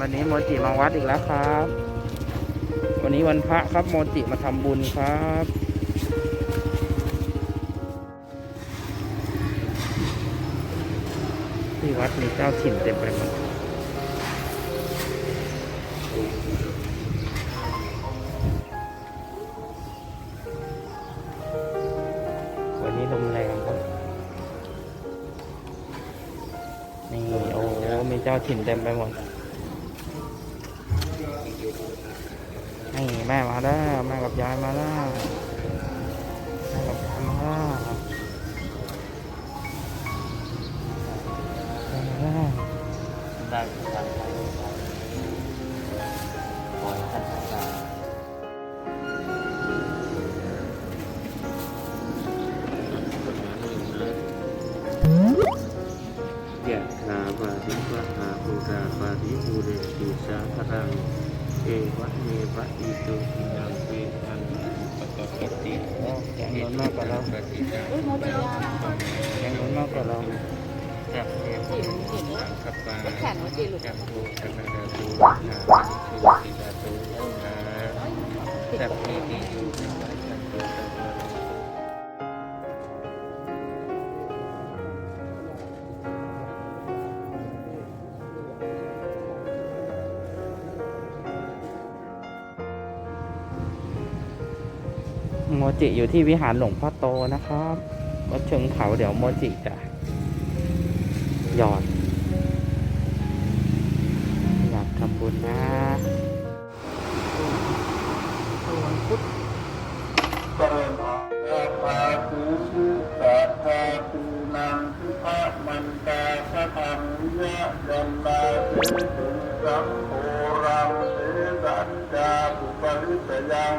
วันนี้โมจิมาวัดอีกแล้วครับ วันนี้วันพระครับโมจิมาทำบุญครับ ที่วัดมีเจ้าถิ่นเต็มไปหมดวันนี้ลมแรงครับนี่โอ้มีเจ้าถิ่นเต็มไปหมด นี่แม่มาแล้วแม่กับยายมาแล้วแม่กับยายมาแล้วมาแล้วได้ได้ได้ขอให้ท่านตามยะถาวาริวะหาภูราปาริภูเรติสาพรัง เอวะเมวะอิโตทินังเวทันปตปฏิโอ้แกงล้นมากกว่าเราแข็งแกงล้นมากกว่าเราจับเทพุสังคปาแขนเมื่อกี้หลุดจักโภชนะดาตุนาสุติดาตุนาจักเทติยุ โมจิอยู่ที่วิหารหลวงพ่อโตนะครับวัดเชิงเขาเดี๋ยวโมจิจะหยอด อยากทำบุญนะวันพุธเจริญพรอาภาภูสุสัทธาภูนังสุภะมันตาสะทังยะยันตาเสตุสัมโพรังเสสัจจาปุปริสยัง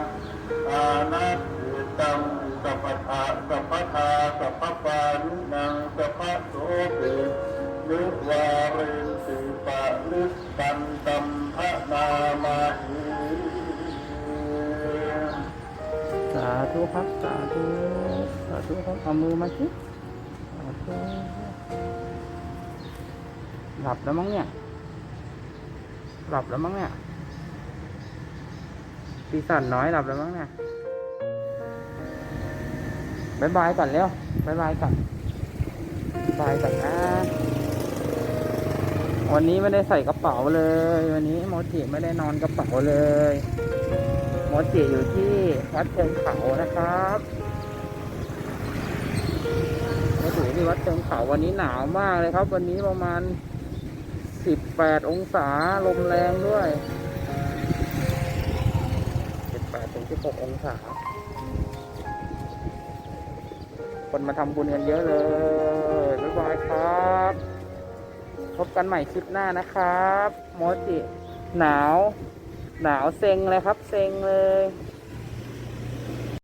อานัตติตังสัพพะ สัพพทาสัพพปานินังสัพพะโสติลุวารินติปะลิตันตัมภะนามาหิสาธุครับสาธุสาธุครับเอามือมาสิสาธุหลับแล้วมั้งเนี่ย หลับแล้วมั้งเนี่ยปีศาจน้อยหลับแล้วมั้งเนี่ย บายบายก่อนเร็วบายบายก่อนบายก่อนนะวันนี้ไม่ได้ใส่กระเป๋าเลย วันนี้โมจิไม่ได้นอนกระเป๋าเลยโมจิอยู่ที่วัดเชิงเขานะครับโมจิอยู่ที่วัดเชิงเขาวันนี้หนาวมากเลยครับ วันนี้ประมาณสิบแปดองศาลมแรงด้วยสิบแปดถึงสิบหกองศา คนมาทำบุญกันเยอะเลยบ๊ายบายครับ พบกันใหม่คลิปหน้านะครับ โมจิหนาว หนาวเซ็งเลยครับ เซ็งเลย